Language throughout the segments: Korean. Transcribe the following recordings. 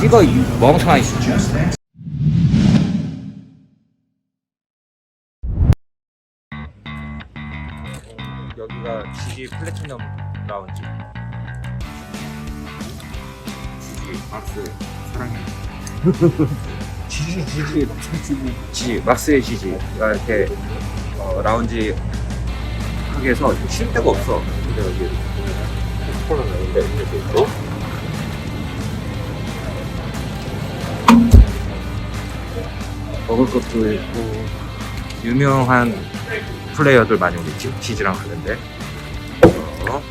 찍어 이 멍청한 씨. 여기가 GG 플래티넘 라운지. GG 막스 사랑해. GG GG GG 막스의 GG가 이렇게 어, 라운지 하게 해서 쉴 데가 없어. 근데 여기 콜라 나는데 이렇게 있고. 먹을 것도 있고 유명한 플레이어들 많이 오겠지 치즈랑 하는데. 어.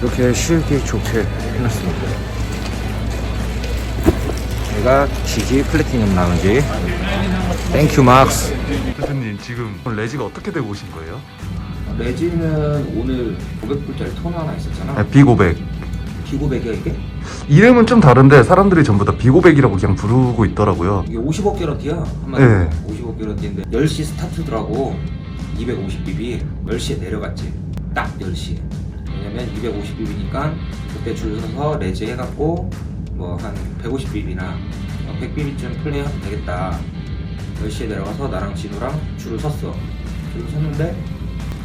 이렇게 쉬기 좋게 해놨습니다. 얘가 GG 플래티넘 라운지. 땡큐 막스 대표님 지금 레지가 어떻게 되고 오신 거예요? 레지는 오늘 500불짜리 토너 하나 있었잖아. 아, 비고백 기고백이야 이게? 이름은 좀 다른데 사람들이 전부 다 비고백이라고 그냥 부르고 있더라고요. 이게 50억 개런티야 한마디로. 네. 50억 개런티인데 10시 스타트더라고 250bb 10시에 내려갔지. 딱 10시에. 왜냐면 250bb니까 그때 줄 서서 레지 해갖고 뭐 한 150bb나 100bb쯤 플레이하면 되겠다. 10시에 내려가서 나랑 진우랑 줄을 섰어. 줄을 섰는데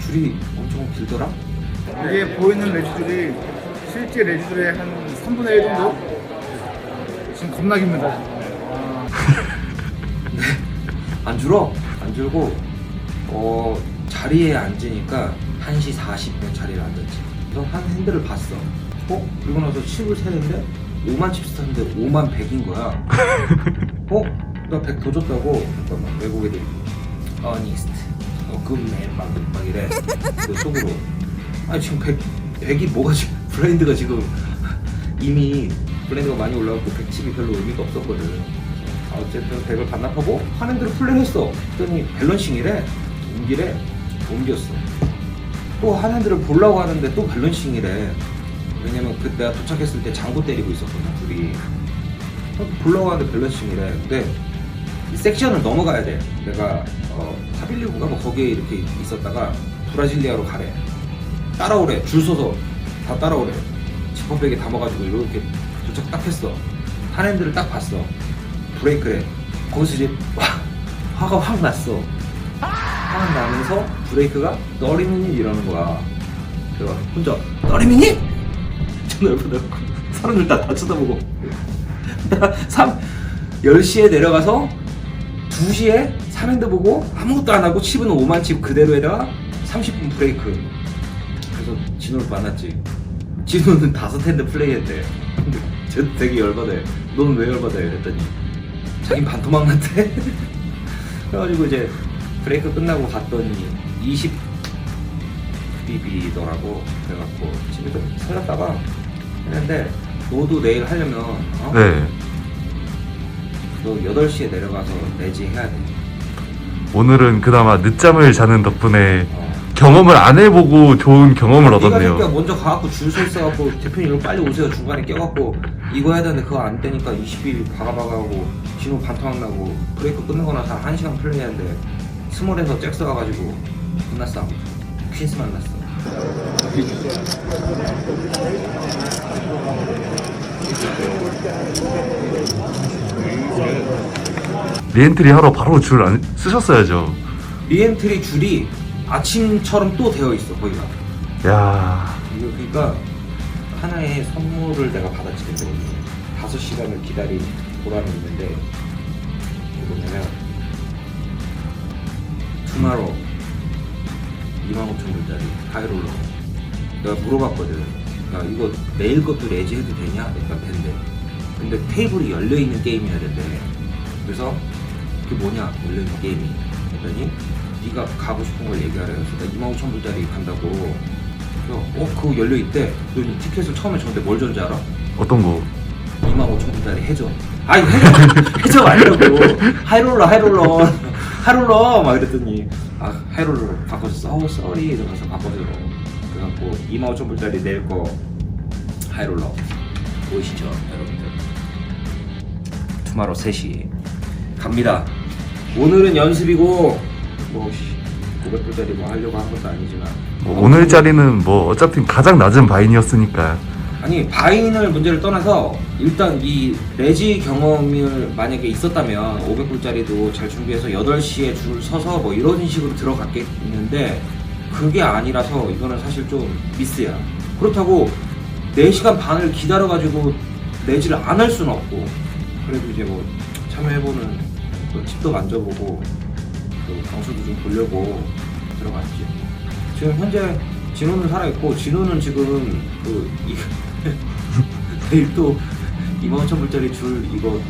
줄이 엄청 길더라? 이게 보이는 레지들이 실제 레지들의 한 3분의 1 정도? 지금 겁나 깁니다. 안 줄어. 안 줄고 어 자리에 앉으니까 1시 40분 자리에 앉았지. 그래서 한 핸들을 봤어. 어? 그리고 나서 칩을 세는데 5만 칩 샀는데 5만 100인 거야. 어? 나 100 더 줬다고. 잠깐만 외국 애들이 어니스트 어 금맨 막, 막 이래. 그 속으로. 아니 지금 100, 100이 뭐가 지금 브랜드가 지금 이미 브랜드가 많이 올라갔고 100칩이 별로 의미가 없었거든. 아, 어쨌든 100을 반납하고 화면대로 플레이했어. 그랬더니 밸런싱이래. 옮기래 옮겼어. 또 화면대를 보려고 하는데 또 밸런싱이래. 왜냐면 그 내가 도착했을 때 장고 때리고 있었거든 둘이. 어, 보려고 하는데 밸런싱이래. 근데 이 섹션을 넘어가야 돼. 내가 어, 파빌리오가? 뭐 거기에 이렇게 있었다가 브라질리아로 가래. 따라오래. 줄 서서 다 따라오래. 지퍼백에 담아가지고 이렇게 도착 딱 했어. 한핸들을 딱 봤어. 브레이크래 거기서 이제 와, 화가 확 났어. 화가 나면서 브레이크가 너리미니 이러는 거야. 내가 혼자 너리미니? 전화를 받아갖고 사람들 다, 다 쳐다보고. 나 3, 10시에 내려가서 2시에 3핸드 보고 아무것도 안 하고 칩은 5만 칩 그대로에다가 30분 브레이크. 그래서 진호를 만났지 진호는 다섯 핸드 플레이했대. 근데 쟤 되게 열받아요 너는 왜 열받아요? 이랬더니 자긴 반토막 났대. 그래가지고 이제 브레이크 끝나고 갔더니 20 BB더라고 그래갖고 집에 좀 살렸다가 했는데 너도 내일 하려면 어? 네. 너 8시에 내려가서 레지 해야 돼. 오늘은 그나마 늦잠을 자는 덕분에 어. 경험을 안 해보고 좋은 경험을 네가 그러니까 얻었네요 먼저 가갖고 줄 서 있어갖고 대표님 이거 빨리 오세요. 중간에 껴갖고 이거 해야 되는데 그거 안 되니까 20일 바가바가하고 진호 반토막 나고 브레이크 끝나고 나서 한 1시간 플레이하는데 스몰에서 잭스 가가지고 끝났어. 퀸스 만났어. 리엔트리 하러 바로 줄 안 쓰셨어야죠. 리엔트리 줄이 아침처럼 또 되어 있어 거기가. 야. 이거 그러니까 하나의 선물을 내가 받았지 근데 다섯 시간을 기다린 보람이 있는데 이게 뭐냐면 투마로 25,000불짜리 하이롤러. 내가 물어봤거든. 야 이거 내일 것도 레지 해도 되냐? 그러니까 된대 근데 테이블이 열려 있는 게임이어야 된대. 그래서 그게 뭐냐? 열려 있는 게임이. 그랬더니 네가 가고 싶은 걸 얘기하래 그래서 내가 25,000불짜리 간다고. 그래서 어 그거 열려있대. 너이 티켓을 처음에 줬는데 뭘 줬는지 알아? 어떤 거? 25,000불짜리 해줘 아니 해줘 해줘 말라고. 하이롤러 하이롤러. 하이롤러. 막 이랬더니 아 하이롤러 바꿔줬어. 어우 쏘리. 이러면서 바꿔줘. 그래갖고 25,000불짜리 낼거 하이롤러 보이시죠 여러분들? 투마로 3시 갑니다. 오늘은 연습이고 뭐 씨, 500불짜리 뭐 하려고 한 것도 아니지만. 뭐 오늘짜리는 뭐 어차피 가장 낮은 바인이었으니까. 아니 바인을 문제를 떠나서 일단 이 레지 경험을 만약에 있었다면 500불짜리도 잘 준비해서 8시에 줄 서서 뭐 이런 식으로 들어갔겠는데 그게 아니라서 이거는 사실 좀 미스야. 그렇다고 4시간 반을 기다려가지고 레지를 안 할 수는 없고 그래도 이제 뭐 참여해보는 또 집도 만져보고 또 강수도 좀 보려고 들어갔지 지금 현재 진호는 살아있고 진호는 지금 그 이, 내일 또 25,000불짜리 줄 이거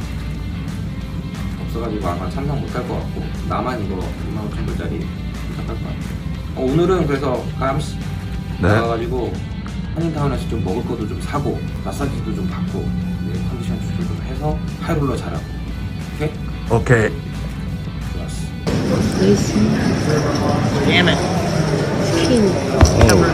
없어가지고 아마 참석 못할 것 같고 나만 이거 25,000불짜리 부탁할 것 같아 어, 오늘은 그래서 감스 네. 나가가지고 한인타운에서 좀 먹을 것도 좀 사고 마사지도 좀 받고 네, 컨디션 조절 좀 해서 하이롤러 잘하고 오케이? 오케이 Damn it. King. Oh.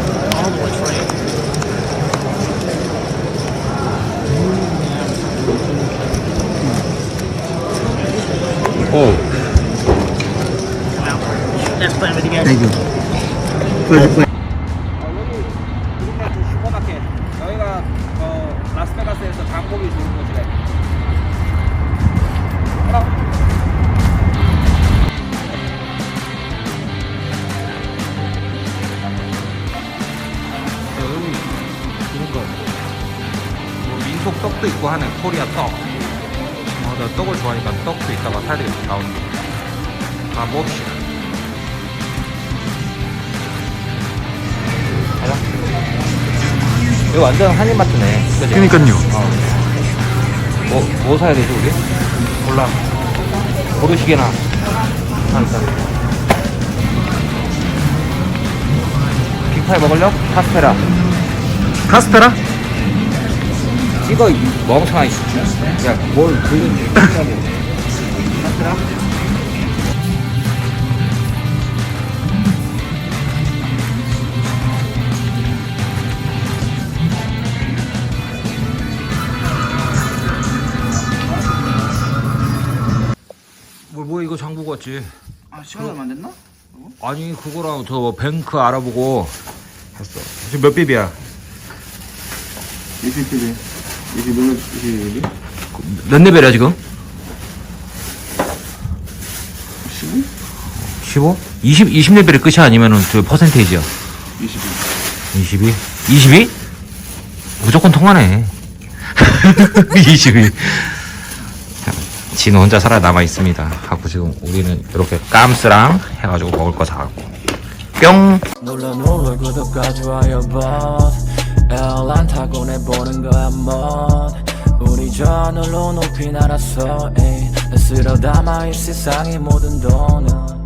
Oh. That's with you guys. Thank you. Pleasure playing. 하네 코리아 떡. 어, 나 떡을 좋아하니까 떡도 이따가 사야 되겠다 나오는 거. 아 봅시다. 가자. 이거 완전 한인마트네. 그니까요 뭐, 뭐 사야 되지 우리? 몰라. 고르시게나. 한다. 빅파이 먹을려? 카스테라. 카스테라? 찍어 이 멍청한 씨. 야뭘 긁는지 카스테라? 뭐, 뭐 이거 장부 같지? 아 시간 얼마 안 됐나? 아니 그거랑 저 뱅크 알아보고 했어. 지금 몇 비비야? 20 대 20몇 20몇 몇 레벨이야 지금? 15? 15? 20, 20레벨이 끝이 아니면은 저 퍼센테이지야. 22 22? 22? 무조건 통하네. 22. 진호 혼자 살아남아 있습니다. 하고 지금 우리는 이렇게 깜스랑 해가지고 먹을 거 사갖고. 뿅! 엘란 타고 내보는 거야 멋 우리 저늘로 높이 날아서 에이. 내 쓸어 담아 이 세상의 모든 돈은